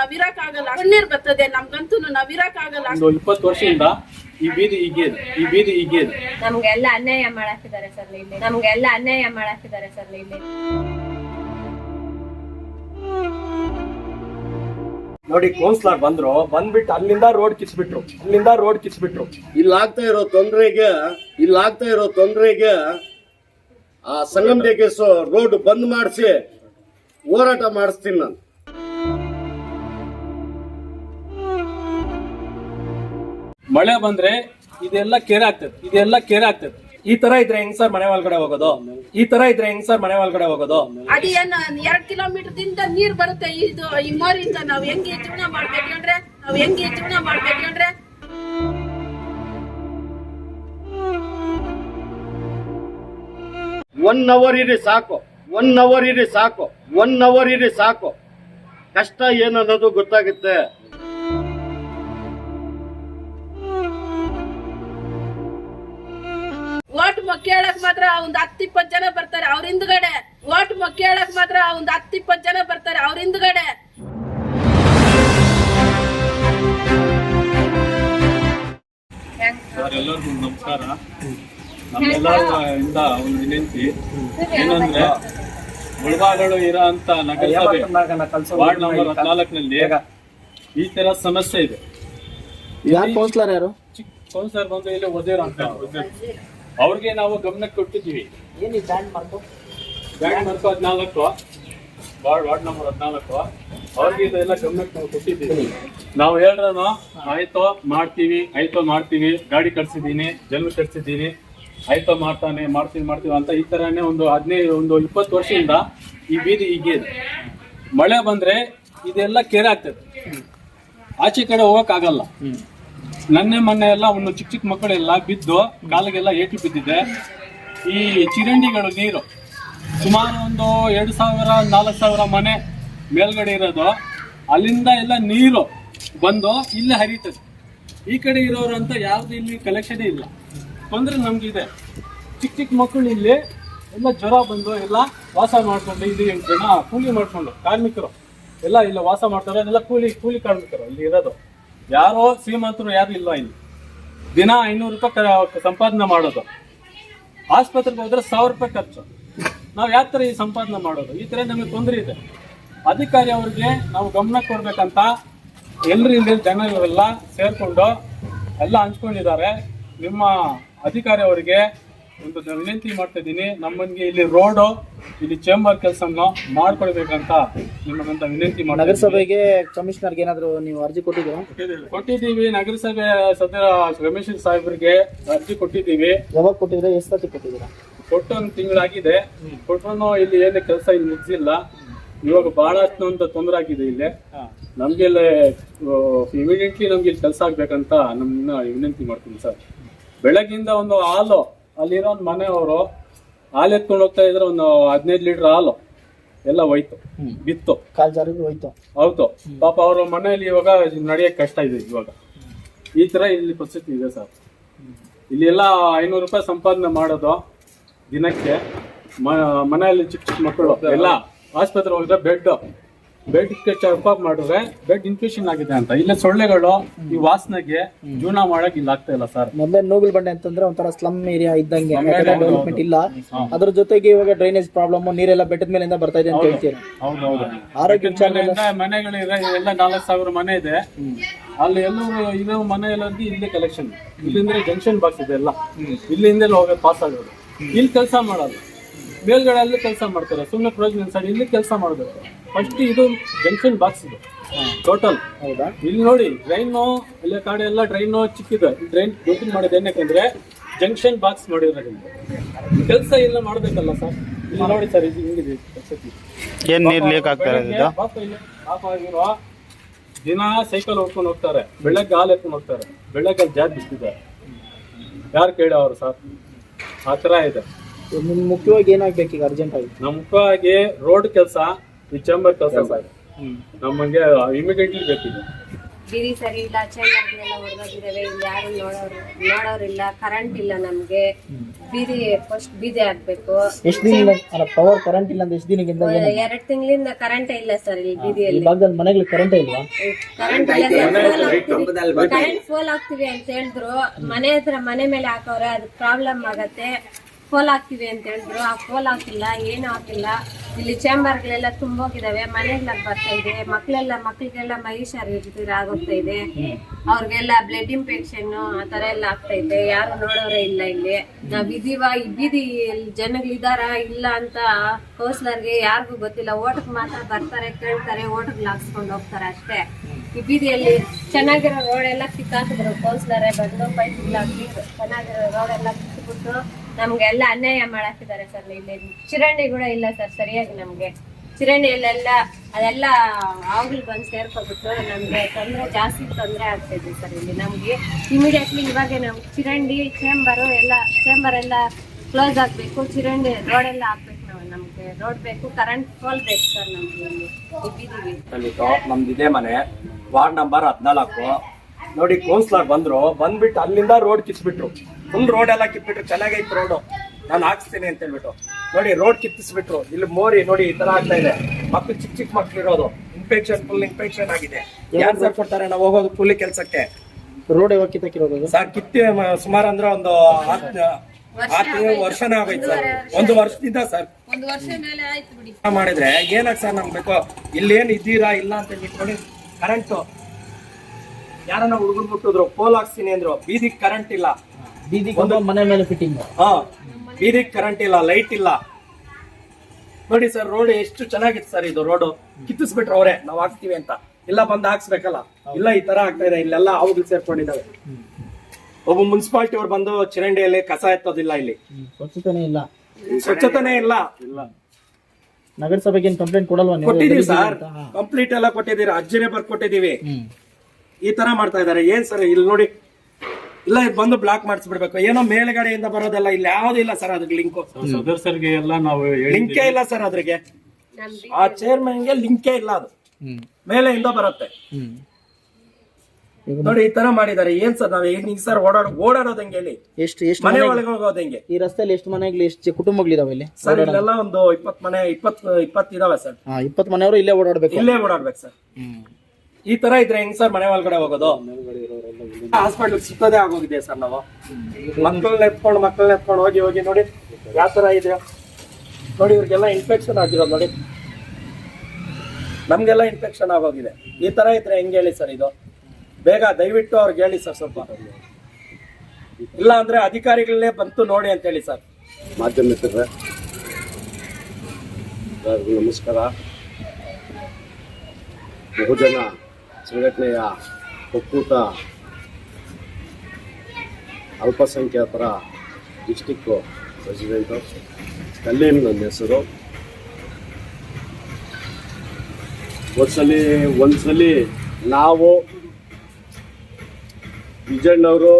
ನಾವಿರಕ್ಕಾಗಲ್ಲ ಕಣ್ಣೀರ್ ಬರ್ತದೆ ನಮ್ಗಂತೂ ನಾವಿರಕ್ಕಾಗಲ್ಲ ಒಂದು ಇಪ್ಪತ್ತು ವರ್ಷದಿಂದ ಈ ಬೀದಿ ಹೀಗೆ ಇದೆ ಈ ಬೀದಿ ಹೀಗೆ ಇದೆ ನಮ್ಗೆಲ್ಲ ಅನ್ಯಾಯ ಮಾಡಾಕಿದ್ದಾರೆ ಸರ್ ಇಲ್ಲಿ. ನಮ್ಗೆಲ್ಲ ಅನ್ಯಾಯ ಮಾಡಾಕಿದ್ದಾರೆ ಸರ್ ಇಲ್ಲಿ. ನೋಡಿ ಕೌನ್ಸಿಲರ್ ಬಂದ್ರು ಬಂದ್ಬಿಟ್ಟು ಅಲ್ಲಿಂದ ರೋಡ್ ಕಿಸ್ಬಿಟ್ರು ಅಲ್ಲಿಂದ ರೋಡ್ ಕಿಸ್ಬಿಟ್ರು. ಇಲ್ಲಾಗ್ತಾ ಇರೋ ತೊಂದರೆಗೆ ಇಲ್ಲಾಗ್ತಾ ಇರೋ ತೊಂದರೆಗೆ ಆ ಸಂಗಮದೇಗೆ ರೋಡ್ ಬಂದ್ ಮಾಡಿಸಿ ಹೋರಾಟ ಮಾಡಿಸ್ತೀನಿ ನಾನು. ಮಳೆ ಬಂದ್ರೆ ಇದೆಲ್ಲ ಕೆರೆ ಆಗ್ತದೆ ಇದೆಲ್ಲ ಕೆರೆ ಆಗ್ತದೆ. ಈ ತರ ಇದ್ರೆ ಹೆಂಗ್ ಸರ್ ಮನೆ ಒಳಗಡೆ ಹೋಗೋದು? ಈ ತರ ಇದ್ರೆ ಹೆಂಗ್ ಸರ್ ಮನೆ ಒಳಗಡೆ ಹೋಗೋದು? ಅದು ಏನ ಎರಡ್ ಕಿಲೋಮೀಟರ್ ದಿಂದ ನೀರ್ ಬರುತ್ತೆ ಇದು ಈ ಮೋರಿಂದ ನಾವ್ ಹೆಂಗೆ ಜೀವನ ಮಾಡ್ಬೇಕಂದ್ರೆ ನಾವ್ ಹೆಂಗೆ ಜೀವನ ಮಾಡ್ಬೇಕಂದ್ರೆ ಒನ್ ಅವರ್ ಇರಿ ಸಾಕು ಒನ್ ಅವರ್ ಇರಿ ಸಾಕು ಒನ್ ಅವರ್ ಇರಿ ಸಾಕು. ಕಷ್ಟ ಏನನ್ನೋದು ಗೊತ್ತಾಗುತ್ತೆ. ಕೇಳಕ್ ಮಾತ್ರ ಒಂದ್ ಹತ್ತು ಇಪ್ಪತ್ ಜನ ಬರ್ತಾರೆ. ಅವ್ರ ಹಿಂದ್ಗಡೆ ಓಟ್ ಕೇಳಕ್ ಮಾತ್ರ ಒಂದ್ ಹತ್ತು ಇಪ್ಪತ್ ಜನ ಬರ್ತಾರೆ. ಅವ್ರ ಹಿಂದ್ಗಡೆ. ಸರ್ ಎಲ್ಲರಿಗೂ ನಮಸ್ಕಾರ. ನಮ್ಮೆಲ್ಲರಿಂದ ಒಂದು ವಿನಂತಿ. ಏನಂದ್ರೆ ಮುಳಬಾಗಳು ಇರೋ ಅಂತ ನಗರಸಭೆ ವಾರ್ಡ್ ನಂಬರ್ ಹದಿನಾಲ್ಕನಲ್ಲಿ ಈ ತರ ಸಮಸ್ಯೆ ಇದೆ. ಯಾರು ಕೌನ್ಸಿಲರ್ ಯಾರು? ಚಿಕ್ಕ ಕೌನ್ಸಿಲರ್ ಬಂದು ಇಲ್ಲಿ ಒದೇರು ಅಂತ. ಅವ್ರಿಗೆ ನಾವು ಗಮನಕ್ಕೆ ಕೊಟ್ಟಿದ್ದೀವಿ. ಬ್ಯಾಂಕ್ ಮಾರ್ಕ್ ಹದಿನಾಲ್ಕು ವಾರ್ಡ್ ವಾರ್ಡ್ ನಂಬರ್ ಹದಿನಾಲ್ಕು. ಅವ್ರಿಗೆ ಇದೆಲ್ಲ ಗಮನಕ್ಕೆ ನಾವು ಕೊಟ್ಟಿದ್ದೀವಿ. ನಾವು ಹೇಳ್ರನು ಆಯ್ತೋ ಮಾಡ್ತೀವಿ ಆಯ್ತೋ ಮಾಡ್ತೀವಿ. ಗಾಡಿ ಕಟ್ಸಿದ್ದೀನಿ ಜನ್ಮ ಕಟ್ಸಿದ್ದೀನಿ. ಆಯ್ತೋ ಮಾಡ್ತಾನೆ ಮಾಡ್ತೀವಿ ಮಾಡ್ತೀವಿ ಅಂತ ಈ ಥರನೇ ಒಂದು ಹದಿನೈದು ಒಂದು ಇಪ್ಪತ್ತು ವರ್ಷದಿಂದ ಈ ಬೀದಿ ಹೀಗೆ ಇದೆ. ಮಳೆ ಬಂದ್ರೆ ಇದೆಲ್ಲ ಕೆರೆ ಆಗ್ತದೆ. ಆಚೆ ಕಡೆ ಹೋಗಕ್ ಆಗಲ್ಲ ನನ್ನೆ ಮೊನ್ನೆ ಎಲ್ಲ ಒಂದು ಚಿಕ್ಕ ಚಿಕ್ಕ ಮಕ್ಕಳೆಲ್ಲ ಬಿದ್ದು ಕಾಲಿಗೆಲ್ಲ ಏಟು ಬಿದ್ದಿದೆ. ಈ ಚಿರಂಡಿಗಳು ನೀರು. ಸುಮಾರು ಒಂದು ಎರಡು ಸಾವಿರ, ನಾಲ್ಕು ಸಾವಿರ ಮನೆ ಮೇಲ್ಗಡೆ ಇರೋದು. ಅಲ್ಲಿಂದ ಎಲ್ಲ ನೀರು ಬಂದು ಇಲ್ಲೇ ಹರಿತದೆ. ಈ ಕಡೆ ಇರೋರು ಅಂತ ಯಾವ್ದು ಇಲ್ಲಿ ಕಲೆಕ್ಷನ್ ಇಲ್ಲ. ತೊಂದರೆ ನಮ್ಗಿದೆ. ಚಿಕ್ಕ ಚಿಕ್ಕ ಮಕ್ಕಳು ಇಲ್ಲಿ ಎಲ್ಲ ಜ್ವರ ಬಂದು ಎಲ್ಲ ವಾಸ ಮಾಡ್ಕೊಂಡು ಇಲ್ಲಿ ಜನ ಕೂಲಿ ಮಾಡ್ಕೊಂಡು ಕಾರ್ಮಿಕರು ಎಲ್ಲ ಇಲ್ಲ ವಾಸ ಮಾಡ್ತಾರೆ. ಎಲ್ಲ ಕೂಲಿ ಕೂಲಿ ಕಾರ್ಮಿಕರು ಇಲ್ಲಿ ಇರೋದು. ಯಾರೋ ಶ್ರೀಮಂತರು ಯಾರು ಇಲ್ಲ ಇಲ್ಲಿ? ದಿನ ಐನೂರು ರೂಪಾಯಿ ಸಂಪಾದನೆ ಮಾಡೋದು. ಆಸ್ಪತ್ರೆಗೆ ಹೋದ್ರೆ ಸಾವಿರ ರೂಪಾಯಿ ಖರ್ಚು. ನಾವು ಯಾವ ಥರ ಈ ಸಂಪಾದನೆ ಮಾಡೋದು? ಈ ಥರ ನಮಗೆ ತೊಂದರೆ ಇದೆ. ಅಧಿಕಾರಿ ಅವ್ರಿಗೆ ನಾವು ಗಮನ ಕೊಡ್ಬೇಕಂತ ಎಲ್ಲರೂ ಇಲ್ಲಿ ಜನರೆಲ್ಲ ಸೇರ್ಕೊಂಡು ಎಲ್ಲ ಹಂಚ್ಕೊಂಡಿದ್ದಾರೆ. ನಿಮ್ಮ ಅಧಿಕಾರಿ ಅವರಿಗೆ ಒಂದು ವಿನಂತಿ ಮಾಡ್ತಾ ಇದ್ದೀನಿ ನಮ್ಮನ್ಗೆ ಇಲ್ಲಿ ರೋಡು ಇಲ್ಲಿ ಚೇಂಬರ್ ಕೆಲಸ ಮಾಡ್ಕೊಳ್ಬೇಕಂತ ನಿಮ್ಮನ್ನ ವಿನಂತಿ ಮಾಡಿ ನಗರಸಭೆಗೆ ಕಮಿಷನರ್ಗೆ ಏನಾದ್ರು ನೀವು ಅರ್ಜಿ ಕೊಟ್ಟಿದ್ದೀರಾ? ಕೊಟ್ಟಿದ್ದೀವಿ ನಗರಸಭೆ ಸದ್ಯ ರಮೇಶ್ ಸಾಹೇಬ್ರಿಗೆ ಅರ್ಜಿ ಕೊಟ್ಟಿದ್ದೀವಿ. ಯಾವಾಗ ಕೊಟ್ಟಿದ್ರೆ ಎಷ್ಟು ಕೊಟ್ಟಿದ್ದೀರಾ? ಕೊಟ್ಟು ಒಂದು ತಿಂಗಳಾಗಿದೆ. ಕೊಟ್ಟರು ಇಲ್ಲಿ ಏನು ಕೆಲಸ ಇಲ್ಲಿ ಮುಗಿಸಿಲ್ಲ. ಇವಾಗ ಬಹಳಷ್ಟು ಅಂತ ತೊಂದರೆ ಆಗಿದೆ ಇಲ್ಲಿ. ನಮ್ಗೆ ಇಲ್ಲಿ ಇಮಿಡಿಯೇಟ್ಲಿ ನಮ್ಗೆ ಇಲ್ಲಿ ಕೆಲಸ ಆಗ್ಬೇಕಂತ ನಮ್ಮನ್ನ ವಿನಂತಿ ಮಾಡ್ತೀನಿ ಸರ್. ಬೆಳಗಿಂದ ಒಂದು ಹಾಲು ಅಲ್ಲಿರೋ ಒಂದು ಮನೆಯವರು ಹಾಲು ಎತ್ಕೊಂಡು ಹೋಗ್ತಾ ಇದ್ರೆ ಒಂದು ಹದಿನೈದು ಲೀಟರ್ ಹಾಲು. ಎಲ್ಲ ಹೋಯ್ತು ಬಿತ್ತು. ಕಾಲ್ ಜಾರಿಗೆ ಹೋಯ್ತು. ಹೌದು. ಪಾಪ ಅವ್ರ ಮನೆಯಲ್ಲಿ ಇವಾಗ ನಡೆಯಕ್ಕೆ ಕಷ್ಟ ಇದೆ ಇವಾಗ. ಈ ತರ ಇಲ್ಲಿ ಪರಿಸ್ಥಿತಿ ಇದೆ ಸರ್. ಇಲ್ಲಿ ಎಲ್ಲ ಐನೂರು ರೂಪಾಯಿ ಸಂಪಾದನೆ ಮಾಡೋದು ದಿನಕ್ಕೆ. ಮ- ಮನೆಯಲ್ಲಿ ಚಿಕ್ಕ ಚಿಕ್ಕ ಮಕ್ಕಳು ಎಲ್ಲ ಆಸ್ಪತ್ರೆ ಹೋಗಿದ್ರೆ ಬೆಡ್ ಬೆಡ್ ಚೆಕಪ್ ಮಾಡಿದ್ರೆ ಬೆಡ್ ಇನ್ಫೆಕ್ಷನ್ ಆಗಿದೆ ಅಂತ. ಇಲ್ಲ ಸೊಳ್ಳೆಗಳು ಈ ವಾಸನೆಗೆ ಜೀವನ ಮಾಡಕ್ ಇಲ್ಲ ಆಗ್ತಾ ಇಲ್ಲ ಸರ್. ಮೊದಲೇ ನೋಬಲ್ ಬಂಡೆ ಅಂತಂದ್ರೆ ಒಂಥರ ಸ್ಲಮ್ ಏರಿಯಾ ಇದ್ದಂಗೆ ಡೆವಲಪ್ಮೆಂಟ್ ಇಲ್ಲ. ಅದ್ರ ಜೊತೆಗೆ ಇವಾಗ ಡ್ರೈನೇಜ್ ಪ್ರಾಬ್ಲಮ್ ನೀರೆಲ್ಲ ಬೆಟ್ಟದ ಮೇಲಿಂದ ಬರ್ತಾ ಇದೆ ಅಂತ ಹೇಳ್ತೀರಿ? ಆರೋಗ್ಯ ಮನೆಗಳಿದೆ ಎಲ್ಲ ನಾಲ್ಕು ಸಾವಿರ ಮನೆ ಇದೆ. ಅಲ್ಲಿ ಎಲ್ಲರೂ ಇರೋ ಮನೆ ಎಲ್ಲ ಇಲ್ಲಿ ಕಲೆಕ್ಷನ್ ಇಲ್ಲಿಂದ್ರೆ ಜಂಕ್ಷನ್ ಬಾಕ್ಸ್ ಇದೆ ಎಲ್ಲ. ಇಲ್ಲಿಂದ ಹೋಗೋದು ಪಾಸ್ ಆಗೋದು. ಇಲ್ಲಿ ಕೆಲಸ ಮಾಡಲ್ಲ ಮೇಲ್ಗಡೆ ಅಲ್ಲಿ ಕೆಲಸ ಮಾಡ್ತಾರೆ. ಸುಮ್ಮನೆ ಪ್ರಯೋಜನ ಸರ್ ಇಲ್ಲಿ ಕೆಲಸ ಮಾಡಬೇಕು ಫಸ್ಟ್ ಇದು ಜಂಕ್ಷನ್ ಬಾಕ್ಸ್ ಇದು. ಟೋಟಲ್ ಹೌದಾ? ಇಲ್ಲಿ ನೋಡಿ ಡ್ರೈನು ಎಲ್ಲ ಕಡೆ ಎಲ್ಲ ಡ್ರೈನು ಚಿಕ್ಕಿದೆ. ಡ್ರೈನ್ ದೊಡ್ಡದು ಮಾಡೋದು ಏನಕ್ಕೆ ಜಂಕ್ಷನ್ ಬಾಕ್ಸ್ ಮಾಡಿರೋದ್ರಿಂದ. ಕೆಲಸ ಇಲ್ಲ ಮಾಡಬೇಕಲ್ಲ ಸರ್ ಇಲ್ಲಿ ನೋಡಿ ಸರ್ ಇದು ಹಿಂಗಿದೆ ಏನ್ ನೀರ್ ಲೀಕ್ ಆಗ್ತಾ ಇರೋದು? ಪಾಪ ಆಗಿರೋ ದಿನ ಸೈಕಲ್ ಹೊಡ್ಕೊಂಡು ಹೋಗ್ತಾರೆ. ಬೆಳಗ್ಗೆ ಹಾಲು ಎತ್ಕೊಂಡು ಹೋಗ್ತಾರೆ. ಬೆಳಗ್ಗೆ ಜಾಗ ಜಾಬ್ ಯಾರು ಅವರು ಸರ್ ಆ ಥರ ಇದೆ. ಮುಖ್ಯವಾಗಿ ಏನಾಗ್ಬೇಕು ಈಗ ಅರ್ಜೆಂಟ್ ಆಗಿ? ನಮ್ಮ ಮುಖ್ಯವಾಗಿ ರೋಡ್ ಕೆಲಸ ಈ ಚೇಂಬರ್ ಕೆಲಸ ಸರ್ ನಮಗೆ ಇಮಿಡಿಯೇಟ್ಲಿ ಬೇಕಿದೆ. ಬೀದಿ ಸರಿ ಇಲ್ಲ ಚೇಂಬರ್ಗಳೆಲ್ಲ ಹೊರಗೋಗಿದ್ದಾವೆ ಇಲ್ಲಿ ಯಾರು ನೋಡೋರು ನೋಡೋರಿಲ್ಲ ಕರೆಂಟ್ ಇಲ್ಲ ನಮ್ಗೆ. ಬೀದಿ ಫಸ್ಟ್ ಬೀದಿ ಆಗ್ಬೇಕು. ಎಷ್ಟು ದಿನ ಅಲ್ಲ ಪವರ್ ಕರೆಂಟ್ ಇಲ್ಲ ಅಂದ್ರೆ ಎಷ್ಟು ದಿನದಿಂದ ಎರಡು ತಿಂಗಳಿಂದ ಕರೆಂಟ್ ಇಲ್ಲ ಸರ್ ಇಲ್ಲಿ ಈ ಬೀದಿಯಲ್ಲಿ. ಭಾಗದಲ್ಲಿ ಮನೆಗಳು ಕರೆಂಟ್ ಇಲ್ವಾ ಕರೆಂಟ್ ಇಲ್ಲ ಕರೆಂಟ್ ಫೋಲ್ ಆಗ್ತಿವಿ. ಅಂತ ಹೇಳಿದ್ರು. ಮನೆ ಹತ್ರ ಮನೆ ಮೇಲೆ ಹಾಕವ್ರೆ ಅದು ಪ್ರಾಬ್ಲಮ್ ಆಗತ್ತೆ. ಫೋಲ್ ಹಾಕ್ತಿವಿ ಅಂತ ಹೇಳಿದ್ರು. ಆ ಫೋಲ್ ಹಾಕಿಲ್ಲ ಏನು ಹಾಕಿಲ್ಲ. ಇಲ್ಲಿ ಚೇಂಬರ್ಗಳೆಲ್ಲ ತುಂಬೋಗಿದಾವೆ ಮನೆಗಳ ಬರ್ತಾ ಇದೆ ಮಕ್ಕಳೆಲ್ಲ ಮಕ್ಕಳಿಗೆಲ್ಲ ಮೈ ಶರೀರ ಆಗೋಗ್ತಾ ಇದೆ. ಅವ್ರಿಗೆಲ್ಲ ಬ್ಲಡ್ ಇನ್ಫೆಕ್ಷನ್ ಆ ತರ ಎಲ್ಲ ಆಗ್ತಾ ಇದೆ ಯಾರು ನೋಡೋರೇ ಇಲ್ಲ ಇಲ್ಲಿ. ನಾವ್ ಇದೀವ ಇದ್ದೀವಿ ಬೀದಿ ಜನಗಳಿದಾರ ಇಲ್ಲ ಅಂತ ಕೌನ್ಸಿಲರ್ಗೆ ಯಾರಿಗೂ ಗೊತ್ತಿಲ್ಲ ಓಟಕ್ ಮಾತ್ರ ಬರ್ತಾರೆ ಕೇಳ್ತಾರೆ ಓಟಕ್ ಹಾಕ್ಸ್ಕೊಂಡು ಹೋಗ್ತಾರೆ ಅಷ್ಟೇ. ಈ ಬೀದಿಯಲ್ಲಿ ಚೆನ್ನಾಗಿರೋ ರೋಡ್ ಎಲ್ಲ ಸಿಕ್ಕಾಕಿದ್ರು ಕೌನ್ಸಿಲರೇ ಬಂದು ಪೈಪ್ ಹಾಕಿ ಚೆನ್ನಾಗಿರೋ ರೋಡ್ ಎಲ್ಲ ಕಿತ್ಬಿಟ್ಟು ನಮ್ಗೆಲ್ಲ ಅನ್ಯಾಯ ಮಾಡಾಕಿದ್ದಾರೆ ಸರ್. ಇಲ್ಲಿ ಚಿರಂಡಿ ಕೂಡ ಇಲ್ಲ ಸರ್, ಸರಿಯಾಗಿ ನಮ್ಗೆ. ಚಿರಂಡಿಯಲ್ಲೆಲ್ಲ ಅದೆಲ್ಲ ಆವ್ಗಳು ಬಂದು ಸೇರ್ಕೊಬಿಟ್ಟು ನಮ್ಗೆ ತೊಂದರೆ, ಜಾಸ್ತಿ ತೊಂದರೆ ಆಗ್ತಿದೆ ಸರ್ ಇಲ್ಲಿ ನಮ್ಗೆ. ಇಮಿಡಿಯೇಟ್ಲಿ ಇವಾಗ ನಾವು ಚಿರಂಡಿ ಚೇಂಬರು ಎಲ್ಲ ಚೇಂಬರ್ ಎಲ್ಲ ಕ್ಲೋಸ್ ಆಗ್ಬೇಕು, ಚಿರಂಡಿ ರೋಡ್ ಎಲ್ಲ ಹಾಕ್ಬೇಕು ನಾವು ನಮ್ಗೆ. ರೋಡ್ ಬೇಕು ಕರೆಂಟ್ ಪೋಲ್ ಬೇಕು ಸರ್ ನಮ್ಗೆ ನಮ್ದು ಮನೆ. ವಾರ್ಡ್ ನಂಬರ್ ಹದಿನಾಲ್ಕು. ನೋಡಿ ಕೌನ್ಸಿಲರ್ ಬಂದ್ರು, ಬಂದ್ಬಿಟ್ಟು ಅಲ್ಲಿಂದ ರೋಡ್ ಕಿತ್ಬಿಟ್ರು. ಫುಲ್ ರೋಡ್ ಎಲ್ಲ ಕಿತ್ಬಿಟ್ರು ಚೆನ್ನಾಗೈತೆ ರೋಡು ನಾನು ಹಾಕ್ಸ್ತೀನಿ ಅಂತ ಹೇಳ್ಬಿಟ್ಟು. ನೋಡಿ ರೋಡ್ ಕಿತ್ತಿಸ್ಬಿಟ್ರು. ಇಲ್ಲಿ ಮೋರಿ ನೋಡಿ ಈ ತರ ಆಗ್ತಾ ಇದೆ. ಮಕ್ಳು ಚಿಕ್ಕ ಚಿಕ್ಕ ಮಕ್ಳು ಇರೋದು ಇನ್ಫೆಕ್ಷನ್ ಫುಲ್ ಇನ್ಫೆಕ್ಷನ್ ಆಗಿದೆ. ಯಾರು ಸರ್ ಕೊಡ್ತಾರೆ? ನಾವು ಹೋಗೋದು ಕೂಲಿ ಕೆಲ್ಸಕ್ಕೆ. ರೋಡ್ ಯಾವಾಗ ಕಿತ್ತಕ್ಕಿರೋದು? ಸರ್ ಕಿತ್ತಿ ಮ- ಸುಮಾರು ಅಂದ್ರೆ ಒಂದು ಹತ್ತು ವರ್ಷನ ವರ್ಷನೇ ಆಗೋಯ್ತು ಸರ್ ಒಂದು ವರ್ಷದಿಂದ ಸರ್ ಒಂದು ವರ್ಷ ಮೇಲೆ ಆಯ್ತು ಬಿಡಿ. ಮಾಡಿದ್ರೆ ಏನಕ್ಕೆ ಸರ್ ನಮ್ಗೆ ಬೇಕು? ಇಲ್ಲೇನು ಇದ್ದೀರಾ ಇಲ್ಲ ಅಂತ ಹೇಳಿ ನೋಡಿ ಕರೆಂಟ್ ಯಾರನ್ನ ಹುಡುಗರು ಮುಟ್ಟಿದ್ರು ಪೋಲ್ ಹಾಕ್ಸ್ತೀನಿ ಅಂದ್ರು. ಬೀದಿಗೆ ಕರೆಂಟ್ ಇಲ್ಲ. ಒಂದು ಮನೆ ಮೇಲೆ ಫಿಟ್ಟಿಂಗ್ ಹಾ ಬೀದಿಗೆ ಕರೆಂಟ್ ಇಲ್ಲ ಲೈಟ್ ಇಲ್ಲ. ನೋಡಿ ಸರ್ ರೋಡ್ ಎಷ್ಟು ಚೆನ್ನಾಗಿತ್ತು ಸರ್ ಇದು ರೋಡು ಕಿತ್ತಿಸ್ಬಿಟ್ರು ಅವರೇ ನಾವ್ ಹಾಕ್ತಿವಿ ಅಂತ. ಇಲ್ಲ ಬಂದ್ ಹಾಕ್ಸ್ಬೇಕಲ್ಲ. ಇಲ್ಲ ಈ ತರ ಆಗ್ತಾ ಇದೆ ಇಲ್ಲೆಲ್ಲ ಹಾವುಗಳು ಸೇರ್ಕೊಂಡಿದ್ದಾವೆ. ಒಬ್ಬ ಮುನ್ಸಿಪಾಲಿಟಿ ಅವ್ರು ಬಂದು ಚಿರಂಡಿಯಲ್ಲಿ ಕಸ ಎತ್ತೋದಿಲ್ಲ ಇಲ್ಲಿ. ಸ್ವಚ್ಛತೆನೇ ಇಲ್ಲ. ಸ್ವಚ್ಛತೆನೇ ಇಲ್ಲ. ನಗರಸಭೆಗೆ ಕಂಪ್ಲೇಂಟ್ ಕೊಡಲ್ವಾ ನೀವು? ಕೊಟ್ಟಿದೀವಿ ಸರ್? ಕಂಪ್ಲೀಟ್ ಎಲ್ಲ ಕೊಟ್ಟಿದ್ದೀರಿ ಅರ್ಜಿನೇ ಬರ್ಕೊಟ್ಟಿದೀವಿ ಕೊಟ್ಟಿದೀವಿ ಈ ತರ ಮಾಡ್ತಾ ಇದಾರೆ ಏನ್ ಸರ್ ಇಲ್ಲಿ ನೋಡಿ ಇಲ್ಲ ಇದು ಬಂದು ಬ್ಲಾಕ್ ಮಾಡಿಸ್ಬಿಡ್ಬೇಕು. ಏನೋ ಮೇಲ್ಗಡೆಯಿಂದ ಬರೋದಲ್ಲ ಇಲ್ಲಿ ಯಾವ್ದು ಇಲ್ಲ ಸರ್ ಅದಕ್ಕೆ ಲಿಂಕ್ ಸದಸ್ಯರಿಗೆ ಎಲ್ಲ ನಾವು ಲಿಂಕೇ ಇಲ್ಲ ಸರ್ ಅದ್ರಿಗೆ ಆ ಆ ಚೇರ್ಮನ್ಗೆ ಲಿಂಕೇ ಇಲ್ಲ ಅದು. ಮೇಲೆ ಮೇಲೆಯಿಂದ ಬರುತ್ತೆ. ನೋಡಿ ಈ ತರ ಮಾಡಿದ್ದಾರೆ. ಏನ್ ಸರ್ ನಾವ್ ಈಗ ಸರ್ ಓಡಾಡೋ ಓಡಾಡೋದಂಗೆ ಹೆಂಗೆ ಎಷ್ಟು ಎಷ್ಟು ಮನೆ ಒಳಗೆ ಹೋಗೋದ್ ಹೆಂಗೆ? ಈ ರಸ್ತೆಯಲ್ಲಿ ಎಷ್ಟು ಮನೆಗಳು ಎಷ್ಟು ಕುಟುಂಬಗಳಿದಾವೆ ಇಲ್ಲಿ? ಸರ್ ಇಲ್ಲೆಲ್ಲ ಒಂದು ಇಪ್ಪತ್ ಮನೆ ಇಪ್ಪತ್ ಇಪ್ಪತ್ ಇದಾವೆ ಸರ್ ಇಪ್ಪತ್ ಮನೆಯವರು ಇಲ್ಲೇ ಓಡಾಡ್ಬೇಕು. ಇಲ್ಲೇ ಓಡಾಡ್ಬೇಕು ಸರ್ ಈ ತರ ಇದ್ರೆ ಹೆಂಗ್ ಸರ್ ಮನೆ ಒಳಗಡೆ ಹೋಗೋದು? ಹಾಸ್ಪಿಟಲ್ ಸುತ್ತದೇ ಆಗೋಗಿದೆ ಸರ್ ನಾವು. ಮಕ್ಕಳನ್ನ ಎತ್ಕೊಂಡು ಮಕ್ಕಳನ್ನ ಎತ್ಕೊಂಡು ಹೋಗಿ ಹೋಗಿ ನೋಡಿ. ಯಾವ ತರ ಇದೆ? ನೋಡಿ, ಇವ್ರಿಗೆಲ್ಲ ಇನ್ಫೆಕ್ಷನ್ ಆಗಿರೋದು ನೋಡಿ. ನಮ್ಗೆಲ್ಲ ಇನ್ಫೆಕ್ಷನ್ ಆಗೋಗಿದೆ. ಈ ತರ ಇದ್ರೆ ಹೆಂಗ್ ಹೇಳಿ ಸರ್ ಇದು? ಬೇಗ ದಯವಿಟ್ಟು ಅವ್ರಿಗೆ ಹೇಳಿ ಸರ್ ಸ್ವಲ್ಪ. ಇಲ್ಲ ಅಂದ್ರೆ ಅಧಿಕಾರಿಗಳನ್ನೇ ಬಂತು ನೋಡಿ ಅಂತ ಹೇಳಿ ಸರ್. ಮಾಧ್ಯಮ ಮಿತ್ರರೇ ನಮಸ್ಕಾರ. ಬಹುಜನ ಸಂಘಟನೆಯ ಒಕ್ಕೂಟ ಅಲ್ಪಸಂಖ್ಯಾತರ ಡಿಸ್ಟಿಕ್ಕು ಪ್ರೆಸಿಡೆಂಟು ಕಲ್ಲೀಮ್ ನನ್ನ ಹೆಸರು. ಒಂದ್ಸಲಿ ಒಂದ್ಸಲಿ ನಾವು ವಿಜಯಣ್ಣವರು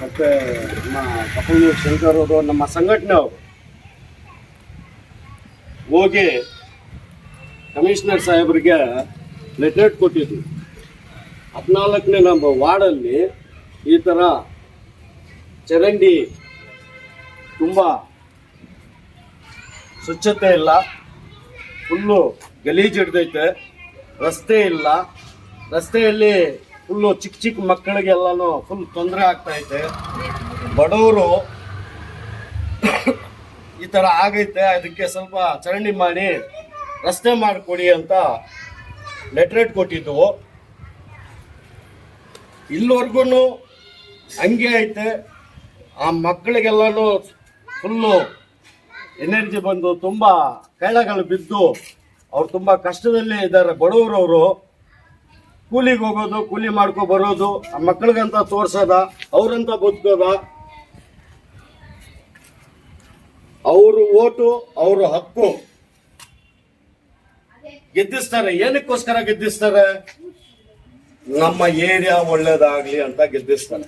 ಮತ್ತೆ ನಮ್ಮ ಕಪೂರ್ ಶಂಕರ್ ಅವರು, ನಮ್ಮ ಸಂಘಟನೆ ಅವರು ಹೋಗಿ ಕಮಿಷನರ್ ಸಾಹೇಬ್ರಿಗೆ ಲೆಟರ್ ಕೊಟ್ಟಿದ್ವಿ ಹದಿನಾಲ್ಕನೇ ನಮ್ಮ ವಾರ್ಡಲ್ಲಿ ಈ ಥರ ಚರಂಡಿ ತುಂಬ ಸ್ವಚ್ಛತೆ ಇಲ್ಲ. ಫುಲ್ಲು ಗಲೀಜು ಹಿಡ್ದೈತೆ. ರಸ್ತೆ ಇಲ್ಲ. ರಸ್ತೆಯಲ್ಲಿ ಫುಲ್ಲು ಚಿಕ್ಕ ಚಿಕ್ಕ ಮಕ್ಕಳಿಗೆಲ್ಲನೂ ಫುಲ್ ತೊಂದರೆ ಆಗ್ತಾ ಐತೆ. ಬಡವರು ಈ ಥರ ಆಗೈತೆ. ಅದಕ್ಕೆ ಸ್ವಲ್ಪ ಚರಂಡಿ ಮಾಡಿ ರಸ್ತೆ ಮಾಡಿಕೊಡಿ ಅಂತ ಲೆಟ್ರೇಟ್ ಕೊಟ್ಟಿದ್ದವು ಇಲ್ಲಿವರೆಗೂ ಹಂಗೆ ಐತೆ. ಆ ಮಕ್ಕಳಿಗೆಲ್ಲನೂ ಫುಲ್ಲು ಎನರ್ಜಿ ಬಂದು ತುಂಬ ಕೆಳಗಳು ಬಿದ್ದು ಅವ್ರು ತುಂಬ ಕಷ್ಟದಲ್ಲಿ ಇದ್ದಾರೆ. ಬಡವರವರು ಕೂಲಿಗೆ ಹೋಗೋದು, ಕೂಲಿ ಮಾಡ್ಕೊ ಬರೋದು, ಆ ಮಕ್ಕಳಿಗಂತ ತೋರ್ಸೋದ, ಅವ್ರಂತ ಬದುಕೋದ. ಅವರು ಓಟು, ಅವರು ಹಕ್ಕು. ಗೆದ್ದಿಸ್ತಾರೆ. ಏನಕ್ಕೋಸ್ಕರ ಗೆದ್ದಿಸ್ತಾರೆ? ನಮ್ಮ ಏರಿಯಾ ಒಳ್ಳೇದಾಗ್ಲಿ ಅಂತ ಗೆದ್ದಿಸ್ತಾನೆ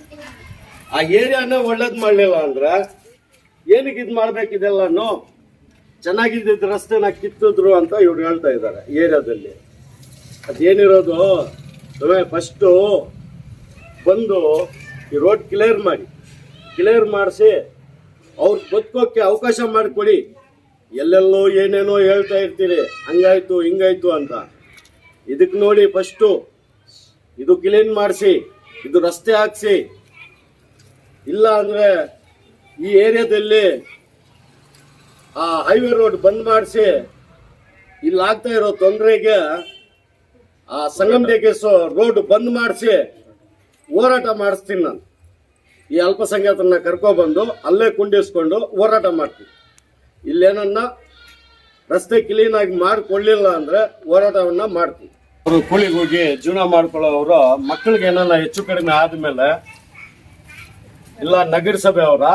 ಆ ಏರಿಯಾನ ಒಳ್ಳೇದ್ ಮಾಡ್ಲಿಲ್ಲ ಅಂದ್ರೆ ಏನಕ್ಕೆ ಇದ್ ಮಾಡ್ಬೇಕಿದೆಲ್ಲ ಚೆನ್ನಾಗಿದ್ದ ರಸ್ತೆನ ಕಿತ್ತಿದ್ರು ಅಂತ ಇವ್ರು ಹೇಳ್ತಾ ಇದ್ದಾರೆ ಏರಿಯಾದಲ್ಲಿ. ಅದೇನಿರೋದು? ಫಸ್ಟು ಬಂದು ಈ ರೋಡ್ ಕ್ಲಿಯರ್ ಮಾಡಿ. ಕ್ಲಿಯರ್ ಮಾಡಿಸಿ ಅವ್ರು ಬದುಕೋಕ್ಕೆ ಅವಕಾಶ ಮಾಡಿಕೊಡಿ. ಎಲ್ಲೆಲ್ಲೋ ಏನೇನೋ ಹೇಳ್ತಾ ಇರ್ತೀರಿ, ಹಂಗಾಯ್ತು, ಹಿಂಗಾಯ್ತು ಅಂತ. ಇದಕ್ಕೆ ನೋಡಿ ಫಸ್ಟು ಇದು ಕ್ಲೀನ್ ಮಾಡಿಸಿ, ಇದು ರಸ್ತೆ ಹಾಕ್ಸಿ. ಇಲ್ಲ ಅಂದ್ರೆ ಈ ಏರಿಯಾದಲ್ಲಿ ಆ ಹೈವೇ ರೋಡ್ ಬಂದ್ ಮಾಡಿಸಿ, ಇಲ್ಲಿ ಆಗ್ತಾ ಇರೋ ತೊಂದರೆಗೆ ಆ ಸಂಗಮದೇಗೆ ರೋಡ್ ಬಂದ್ ಮಾಡಿಸಿ ಹೋರಾಟ ಮಾಡಿಸ್ತೀನಿ ನಾನು. ಈ ಅಲ್ಪಸಂಖ್ಯಾತರನ್ನ ಕರ್ಕೊಬಂದು ಅಲ್ಲೇ ಕುಂಡಿಸ್ಕೊಂಡು ಹೋರಾಟ ಮಾಡ್ತೀನಿ. ಇಲ್ಲೇನನ್ನ ರಸ್ತೆ ಕ್ಲೀನ್ ಆಗಿ ಮಾಡಿಕೊಳ್ಳಿಲ್ಲ ಅಂದ್ರೆ ಹೋರಾಟವನ್ನ ಮಾಡ್ತೀನಿ. ಅವರು ಕೂಲಿಗೆ ಹೋಗಿ ಜೀವನ ಮಾಡ್ಕೊಳ್ಳೋರು, ಮಕ್ಕಳಿಗೆ ಏನಾನ ಹೆಚ್ಚು ಕಡಿಮೆ ಆದ್ಮೇಲೆ, ಇಲ್ಲ ನಗರಸಭೆ ಅವರ,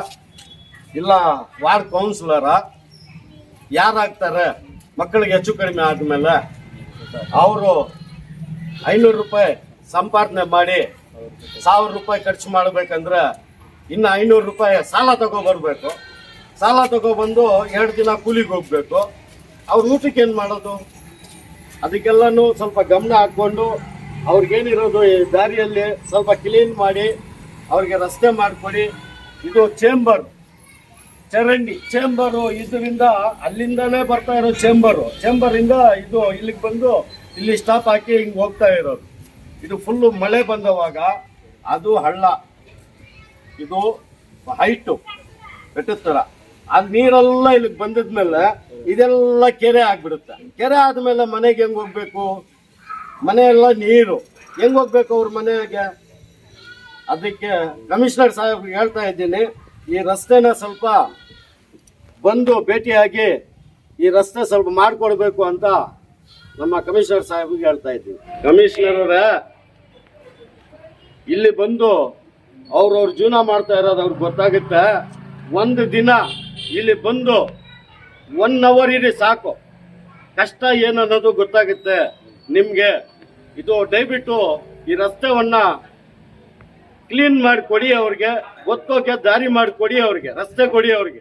ಇಲ್ಲ ವಾರ್ಡ್ ಕೌನ್ಸಿಲರ, ಯಾರಾಗ್ತಾರೆ, ಮಕ್ಕಳಿಗೆ ಹೆಚ್ಚು ಕಡಿಮೆ ಆದ್ಮೇಲೆ, ಅವರು ಐನೂರು ರೂಪಾಯಿ ಸಂಪಾದನೆ ಮಾಡಿ ಸಾವಿರ ರೂಪಾಯಿ ಖರ್ಚು ಮಾಡ್ಬೇಕಂದ್ರೆ ಇನ್ನು ಐನೂರು ರೂಪಾಯಿ ಸಾಲ ತಗೊಬರ್ಬೇಕು ಸಾಲ ತಗೊಬಂದು ಎರಡು ದಿನ ಕೂಲಿಗೆ ಹೋಗ್ಬೇಕು. ಅವ್ರ ಊಟಕ್ಕೆ ಏನು ಮಾಡೋದು? ಅದಕ್ಕೆಲ್ಲನೂ ಸ್ವಲ್ಪ ಗಮನ ಹಾಕ್ಕೊಂಡು ಅವ್ರಿಗೇನಿರೋದು ಈ ದಾರಿಯಲ್ಲಿ ಸ್ವಲ್ಪ ಕ್ಲೀನ್ ಮಾಡಿ ಅವ್ರಿಗೆ ರಸ್ತೆ ಮಾಡಿಕೊಡಿ. ಇದು ಚೇಂಬರ್ ಚರಂಡಿ. ಚೇಂಬರು ಇದರಿಂದ ಅಲ್ಲಿಂದಲೇ ಬರ್ತಾ ಇರೋ ಚೇಂಬರು ಚೇಂಬರ್ ಇಂದ ಇದು ಇಲ್ಲಿಗೆ ಬಂದು ಇಲ್ಲಿ ಸ್ಟಾಪ್ ಹಾಕಿ ಹಿಂಗೆ ಹೋಗ್ತಾ ಇರೋದು. ಇದು ಫುಲ್ಲು ಮಳೆ ಬಂದವಾಗ ಅದು ಹಳ್ಳ. ಇದು ಹೈಟು ಬೆಟ್ಟದ ಥರ ಆ ನೀರೆಲ್ಲ ಇಲ್ಲಿಗೆ ಬಂದಿದ್ಮೇಲೆ ಇದೆಲ್ಲ ಕೆರೆ ಆಗ್ಬಿಡುತ್ತೆ. ಕೆರೆ ಆದ್ಮೇಲೆ ಮನೆಗೆ ಹೆಂಗ್ ಹೋಗ್ಬೇಕು? ಮನೆಯೆಲ್ಲ ನೀರು. ಹೆಂಗ್ ಹೋಗ್ಬೇಕು ಅವ್ರ ಮನೆಗೆ? ಅದಕ್ಕೆ ಕಮಿಷನರ್ ಸಾಹೇಬ್ ಹೇಳ್ತಾ ಇದ್ದೀನಿ, ಈ ರಸ್ತೆನ ಸ್ವಲ್ಪ ಬಂದು ಭೇಟಿಯಾಗಿ ಈ ರಸ್ತೆ ಸ್ವಲ್ಪ ಮಾಡಿಕೊಡ್ಬೇಕು ಅಂತ ನಮ್ಮ ಕಮಿಷನರ್ ಸಾಹೇಬ್ಗೆ ಹೇಳ್ತಾ ಇದ್ದೀನಿ. ಕಮಿಷನರ್ ಅವರ, ಇಲ್ಲಿ ಬಂದು ಅವ್ರವ್ರ ಜೀವನ ಮಾಡ್ತಾ ಇರೋದು ಅವ್ರಿಗೆ ಗೊತ್ತಾಗುತ್ತೆ. ಒಂದು ದಿನ ಇಲ್ಲಿ ಬಂದು ಒನ್ ಅವರ್ ಇರಿ ಸಾಕು. ಕಷ್ಟ ಏನನ್ನೋದು ಗೊತ್ತಾಗುತ್ತೆ. ನಿಮಗೆ ಇದು ದಯವಿಟ್ಟು ಈ ರಸ್ತೆವನ್ನ ಕ್ಲೀನ್ ಮಾಡಿ ಕೊಡಿ ಅವ್ರಿಗೆ ಗೊತ್ತೋಕೆ ದಾರಿ ಮಾಡಿ ಕೊಡಿ ಅವ್ರಿಗೆ, ರಸ್ತೆ ಕೊಡಿ ಅವ್ರಿಗೆ.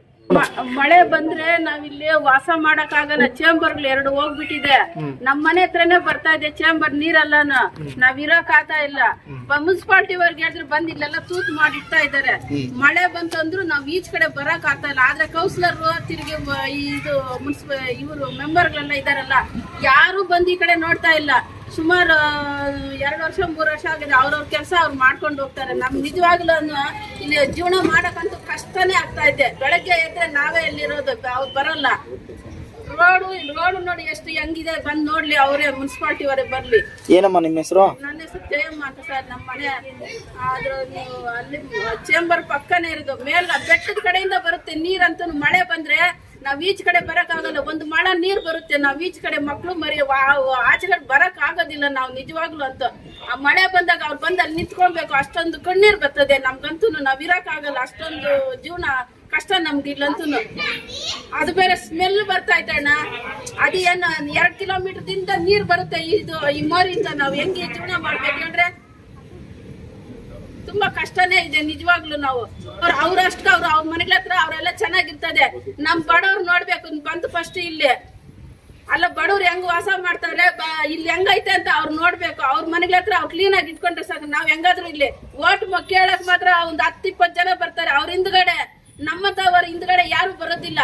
ಮಳೆ ಬಂದ್ರೆ ನಾವಿಲ್ಲಿ ವಾಸ ಮಾಡಕ್ ಆಗಲ್ಲ ಚೇಂಬರ್ ಎರಡು ಹೋಗ್ಬಿಟ್ಟಿದೆ. ನಮ್ ಮನೆ ಹತ್ರನೇ ಬರ್ತಾ ಇದೆ ಚೇಂಬರ್ ನೀರಲ್ಲ ನಾವ್ ಇರಕ್ ಆಗ್ತಾ ಇಲ್ಲ. ಮುನ್ಸಿಪಾಲ್ಟಿ ಅವ್ರಿಗೆ ಹೇಳಿದ್ರೆ ಬಂದ್ ಇಲ್ಲೆಲ್ಲ ತೂತ್ ಮಾಡಿ ಇಡ್ತಾ ಇದಾರೆ ಮಳೆ ಬಂತಂದ್ರು ನಾವ್ ಈಚ್ ಕಡೆ ಬರಕ್ ಆಗ್ತಾ ಇಲ್ಲ. ಆದ್ರೆ ಕೌನ್ಸಿಲರ್ ತಿರುಗಿ ಇದು ಮುನ್ಸಿಪಲ್ ಇವರು ಮೆಂಬರ್ಗಳೆಲ್ಲ ಇದಾರಲ್ಲ. ಯಾರು ಬಂದ್ ಈ ಕಡೆ ನೋಡ್ತಾ ಇಲ್ಲ. ಸುಮಾರು ಎರಡು ವರ್ಷ ಮೂರು ವರ್ಷ ಆಗಿದೆ. ಅವ್ರವ್ರ ಕೆಲಸ ಅವ್ರು ಮಾಡ್ಕೊಂಡು ಹೋಗ್ತಾರೆ. ನಮ್ ನಿಜವಾಗ್ಲೂ ಇಲ್ಲಿ ಜೀವನ ಮಾಡಕ್ಕಂತೂ ಕಷ್ಟನೇ ಆಗ್ತಾ ಇದೆ. ಬೆಳಗ್ಗೆ ಎದ್ರೆ ನಾವೇ ಎಲ್ಲಿರೋದು ಅವ್ರು ಬರಲ್ಲ. ರೋಡು ರೋಡು ನೋಡಿ ಎಷ್ಟು ಹೆಂಗಿದೆ ಬಂದ್ ನೋಡ್ಲಿ ಅವರೇ ಮುನ್ಸಿಪಾಲ್ಟಿ ಅವರೇ ಬರ್ಲಿ. ಏನಮ್ಮ ನಿಮ್ಮ ಹೆಸರು? ನನ್ನ ಹೆಸರು ಜಯಮ್ಮ ಅಂತ ಸರ್ ನಮ್ಮ ಮನೆ. ಆದ್ರೂ ನೀವು ಅಲ್ಲಿ ಚೇಂಬರ್ ಪಕ್ಕನೇ ಇರೋದು. ಮೇಲ್ ಬೆಟ್ಟದ ಕಡೆಯಿಂದ ಬರುತ್ತೆ. ನೀರಂತೂ ಮಳೆ ಬಂದ್ರೆ ನಾವ್ ಈಚ್ ಕಡೆ ಬರಕ್ ಆಗಲ್ಲ, ಒಂದು ಮಳ ನೀರ್ ಬರುತ್ತೆ, ನಾವ್ ಈಚ್ ಕಡೆ ಮಕ್ಳು ಮರಿ ಆಚೆ ಕಡೆ ಬರಕ್ ಆಗೋದಿಲ್ಲ ನಾವು ನಿಜವಾಗ್ಲೂ ಅಂತ. ಆ ಮಳೆ ಬಂದಾಗ ಅವ್ರು ಬಂದಲ್ಲಿ ನಿಂತ್ಕೊಳ್ಬೇಕು, ಅಷ್ಟೊಂದು ಕಣ್ಣೀರ್ ಬರ್ತದೆ ನಮ್ಗಂತೂ, ನಾವ್ ಇರಕ್ ಆಗಲ್ಲ, ಅಷ್ಟೊಂದು ಜೀವನ ಕಷ್ಟ ನಮ್ಗೆ ಇಲ್ಲಂತೂ ಅದು ಬೇರೆ ಸ್ಮೆಲ್ ಬರ್ತಾ ಅಣ್ಣ. ಅದು ಏನು ಎರಡ್ ಕಿಲೋಮೀಟರ್ ದಿಂದ ನೀರ್ ಬರುತ್ತೆ, ಇದು, ಈ ಮೋರಿಂದ ನಾವ್ ಹೆಂಗೆ ಜೀವನ ಮಾಡ್ಬೇಕು ತುಂಬಾ ಕಷ್ಟನೇ ಇದೆ ನಿಜವಾಗ್ಲೂ ನಾವು. ಅವ್ರ ಅವ್ರಷ್ಟು ಅವ್ರ ಅವ್ರ ಮನೆಗಳ ಹತ್ರ ಅವರೆಲ್ಲ ಚೆನ್ನಾಗಿರ್ತದೆ. ನಮ್ ಬಡವ್ರು ನೋಡ್ಬೇಕು ಬಂತು ಫಸ್ಟ್ ಇಲ್ಲಿ. ಅಲ್ಲ, ಬಡವ್ರು ಹೆಂಗ್ ವಾಸ ಮಾಡ್ತಾರೆ? ಇಲ್ಲಿ ಹೆಂಗೈತೆ ಅಂತ ಅವ್ರು ನೋಡ್ಬೇಕು. ಅವ್ರ ಮನೆಗಳ ಹತ್ರ ಅವ್ರು ಕ್ಲೀನ್ ಆಗಿ ಇಟ್ಕೊಂಡ್ರೆ ಸಾಕು. ನಾವ್ ಹೆಂಗಾದ್ರು ಇಲ್ಲಿ ಓಟ್ ಕೇಳಕ್ ಮಾತ್ರ ಒಂದ್ ಹತ್ತು ಇಪ್ಪತ್ತು ಜನ ಬರ್ತಾರೆ ಅವ್ರ ಹಿಂದ್ಗಡೆ. ತವರ ಹಿಂದ್ಗಡೆ ಯಾರು ಬರೋದಿಲ್ಲ.